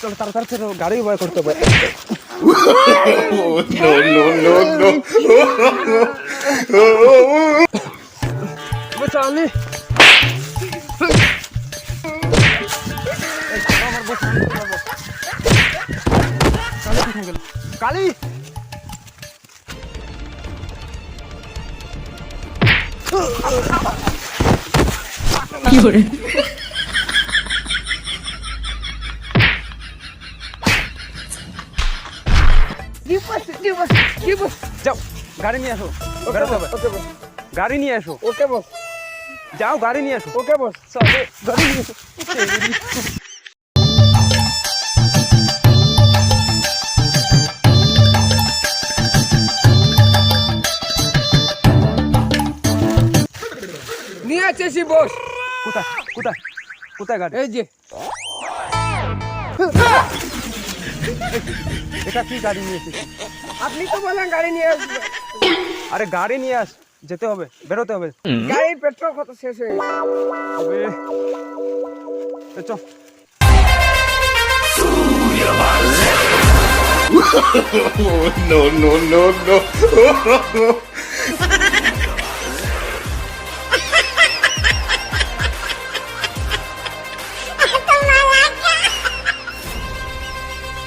চলো তাড়াতাড়ি গাড়ি বয় করতে হবে no, no, no. যাও গাড়ি নিয়ে আসো। গাড়ি নিয়ে আসো। ওকে বস যাও গাড়ি নিয়ে আসো। ওকে বস চলো। গাড়ি নিয়ে নিয়ে আসছি বস কোথায়? কোথায়? কোথায় গাড়ি? এই যে। এটা কি গাড়ি নিয়ে এসেছিস আপনি তো বলেন গাড়ি নিয়ে আসবে আরে গাড়ি নিয়ে আস যেতে হবে বেরোতে হবে গাড়ির পেট্রোল কত শেষ হয়ে গেছে। no, no, no, no.